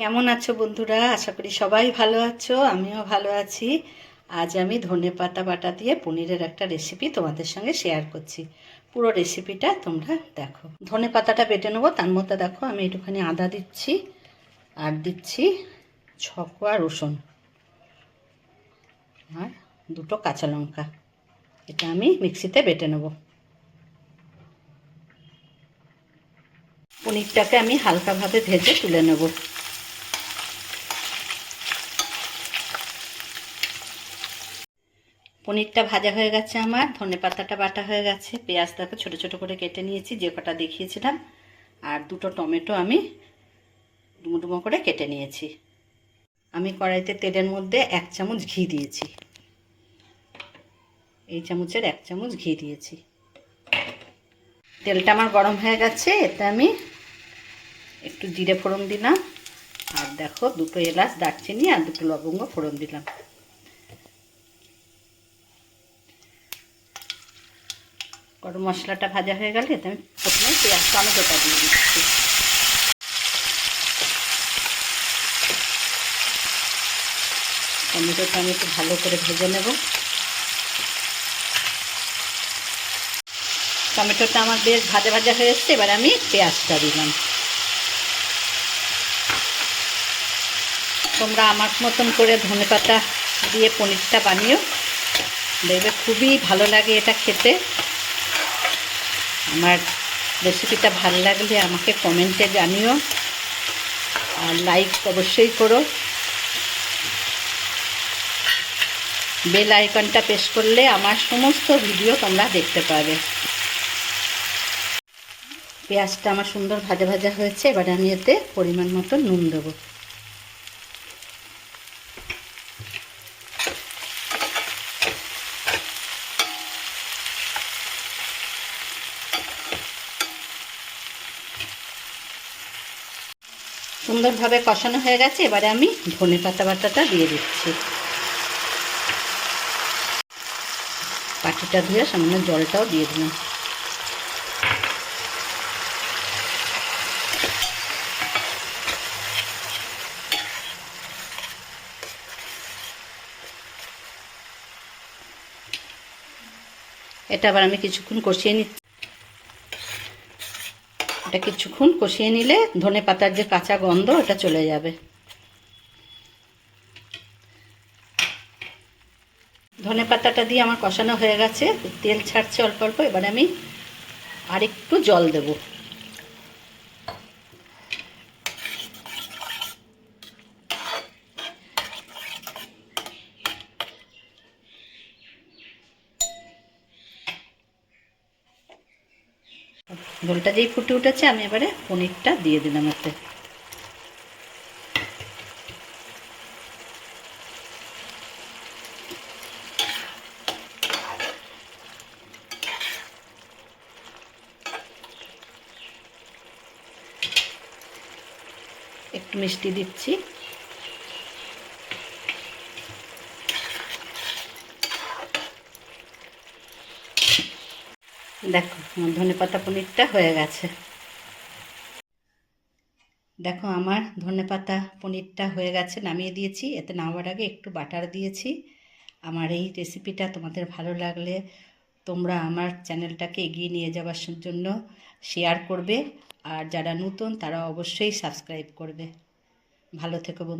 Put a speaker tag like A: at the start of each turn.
A: কেমন আছো বন্ধুরা? আশা করি সবাই ভালো আছো, আমিও ভালো আছি। আজ আমি ধনে পাতা বাটা দিয়ে পনিরের একটা রেসিপি তোমাদের সঙ্গে শেয়ার করছি। পুরো রেসিপিটা তোমরা দেখো। ধনে পাতাটা বেটে নেব, তার মধ্যে দেখো আমি একটুখানি আদা দিচ্ছি, আর দিচ্ছি ছকোয়া রসুন, আর দুটো কাঁচা লঙ্কা। এটা আমি মিক্সিতে বেটে নেব। পনিরটাকে আমি হালকাভাবে ভেজে তুলে নেব। পনিরটা ভাজা হয়ে গেছে আমার, ধনে পাতাটা বাটা হয়ে গেছে পেঁয়াজটাকে ছোট ছোট করে কেটে নিয়েছি, যে কটা দেখিয়েছিলাম, আর দুটো টমেটো আমি ডুমো ডুমো করে কেটে নিয়েছি। আমি কড়াইতে তেলের মধ্যে এক চামচ ঘি দিয়েছি। এই চামচের এক চামচ ঘি দিয়েছি। তেলটা আমার গরম হয়ে গেছে, এতে আমি একটু জিরে ফোড়ন দিলাম, আর দেখো দুটো এলাচ, দারচিনি আর দুটো লবঙ্গ ফোড়ন দিলাম। গরম মশলাটা ভাজা হয়ে গেলে আমি প্রথমে পেঁয়াজ টমেটোটা দিয়ে দিচ্ছি। টমেটোটা আমি একটু ভালো করে ভেজে নেব। টমেটোটা আমার বেশ ভাজা ভাজা হয়ে এসছে, এবার আমি পেঁয়াজটা দিলাম। তোমরা আমার মতন করে ধনে পাতা দিয়ে পনিরটা বানিও। দেখবে খুবই ভালো লাগে এটা খেতে। আমার রেসিপিটা ভালো লাগলে আমাকে কমেন্টে জানিও। আর লাইক অবশ্যই করো। বেল আইকনটা প্রেস করলে আমার সমস্ত ভিডিও তোমরা দেখতে পাবে। পেঁয়াজটা আমার সুন্দর ভাজা ভাজা হয়েছে, এবারে আমি এতে পরিমাণ মতো নুন দেবো। সুন্দরভাবে কষানো হয়ে গেছে, এবারে আমি ধনে পাতা বাটাটা দিয়ে দিচ্ছি। পাটিটা ধুয়ে সামান্য জলটাও দিয়ে দিলাম। এটা আবার আমি কিছুক্ষণ কষিয়ে নিচ্ছি। এটা কিছুক্ষণ কষিয়ে নিলে ধনে পাতার যে কাঁচা গন্ধ এটা চলে যাবে। ধনে পাতাটা দিয়ে আমার কষানো হয়ে গেছে। তেল ছাড়ছে অল্প অল্প, এবার আমি আর একটু জল দেব। ঝোলটা যেই ফুটে উঠেছে আমি এবারে পনিরটা দিয়ে দিলাম ওতে একটু মিষ্টি দিচ্ছি। দেখো আমার ধনে পাতা পনিরটা হয়ে গেছে। দেখো, আমার ধনে পাতা পনিরটা হয়ে গেছে, নামিয়ে দিয়েছি। এতে নামাবার আগে একটু বাটার দিয়েছি। আমার এই রেসিপিটা তোমাদের ভালো লাগলে তোমরা আমার চ্যানেলটাকে এগিয়ে নিয়ে যাওয়ার জন্য শেয়ার করবে। আর যারা নতুন, তারা অবশ্যই সাবস্ক্রাইব করবে। ভালো থেকো বন্ধু।